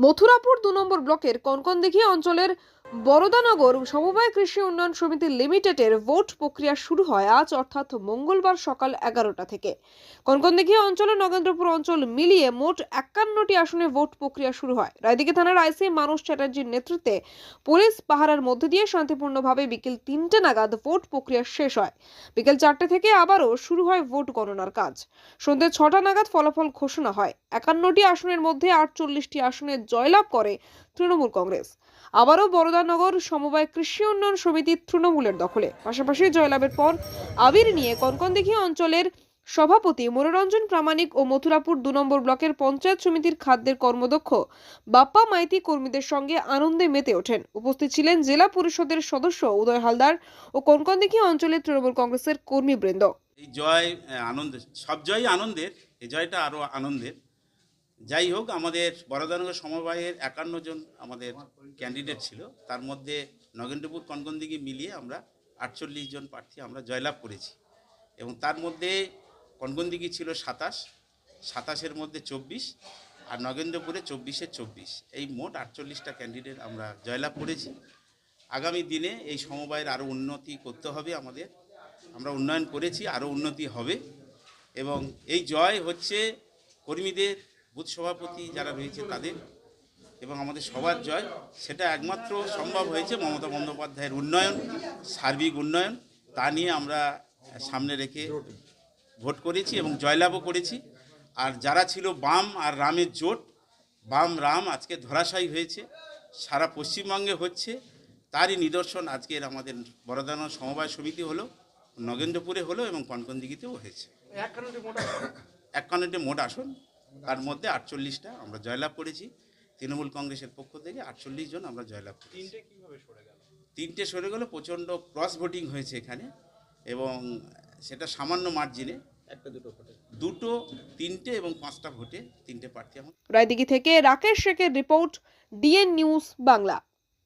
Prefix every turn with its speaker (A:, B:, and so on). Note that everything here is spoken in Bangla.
A: মথুরাপুর দু নম্বর ব্লকের কনকনদিঘি অঞ্চলের বরদানগর সমবায় কৃষি উন্নয়ন সমিতি লিমিটেডের ভোট প্রক্রিয়া শুরু হয় আজ, অর্থাৎ মঙ্গলবার সকাল এগারোটা থেকে। কনকনদিঘি অঞ্চলে নগেন্দ্রপুর অঞ্চল মিলিয়ে মোট একান্নটি আসনে ভোট প্রক্রিয়া শুরু হয়। রায়দিঘি থানার আইসি মানুষ চ্যাটার্জির নেতৃত্বে পুলিশ পাহারার মধ্যে দিয়ে শান্তিপূর্ণভাবে বিকেল তিনটে নাগাদ ভোট প্রক্রিয়া শেষ হয়। বিকেল চারটে থেকে আবারও শুরু হয় ভোট গণনার কাজ। সন্ধ্যে ছটা নাগাদ ফলাফল ঘোষণা হয়। একান্নটি আসনের মধ্যে আটচল্লিশটি আসনে জয়লাভ করে তৃণমূল কংগ্রেস। আবারও বরদানগর সমবায় কৃষি উন্নয়ন সমিতি তৃণমূলের দখলে। পাশাপাশি জয়লাভের পর আবির নিয়ে কনকনদিঘি অঞ্চলের সভাপতি মনোরঞ্জন প্রামাণিক ও মথুরাপুর দু নম্বর ব্লকের পঞ্চায়েত সমিতির খাদ্যের কর্মদক্ষ বাপ্পা মাইতি কর্মীদের সঙ্গে আনন্দে মেতে ওঠেন। উপস্থিত ছিলেন জেলা পরিষদের সদস্য উদয় হালদার ও কনকনদিঘি অঞ্চলের তৃণমূল কংগ্রেসের কর্মীবৃন্দ।
B: জয় আনন্দ সব জয়ই আনন্দের, এই জয়টা আরও আনন্দের। যাই হোক, আমাদের বড়দানগর সমবায়ের একান্ন জন আমাদের ক্যান্ডিডেট ছিল। তার মধ্যে নগেন্দ্রপুর কনকনদিঘি মিলিয়ে আমরা আটচল্লিশ জন প্রার্থী আমরা জয়লাভ করেছি। এবং তার মধ্যে কনকনদিঘি ছিল সাতাশ, সাতাশের মধ্যে চব্বিশ আর নগেন্দ্রপুরে চব্বিশে চব্বিশ। এই মোট আটচল্লিশটা ক্যান্ডিডেট আমরা জয়লাভ করেছি। আগামী দিনে এই সমবায়ের আরও উন্নতি করতে হবে আমাদের। আমরা উন্নয়ন করেছি, আরও উন্নতি হবে। এবং এই জয় হচ্ছে কর্মীদের বুথ সভাপতি যারা রয়েছে তাদের এবং আমাদের সবার জয়। সেটা একমাত্র সম্ভব হয়েছে মমতা বন্দ্যোপাধ্যায়ের উন্নয়ন সার্বিক উন্নয়ন। তা নিয়ে আমরা সামনে রেখে ভোট করেছি এবং জয়লাভও করেছি। আর যারা ছিল বাম আর রামের জোট বাম রাম আজকে ধরাশায়ী হয়েছে। সারা পশ্চিমবঙ্গে হচ্ছে। তারই নিদর্শন আজকের আমাদের বড়দানো সমবায় সমিতি হলো নগেন্দ্রপুরে হলো এবং কনকনদিঘিতেও হয়েছে। একান্নটি মোট আসন। তার মধ্যে আটচল্লিশটা আমরা জয়লাভ করেছি। তৃণমূল কংগ্রেসের পক্ষ থেকে আটচল্লিশ জন আমরা জয়লাভ করেছি। তিনটে সরে গেল? প্রচণ্ড ক্রস ভোটিং হয়েছে এখানে এবং সেটা সামান্য মার্জিনে। একটা দুটো ভোটে। দুটো তিনটে এবং পাঁচটা ভোটে তিনটে প্রার্থী এখন
A: রায়দিঘি থেকে রাকেশ শেখের রিপোর্ট ডিএন নিউজ বাংলা।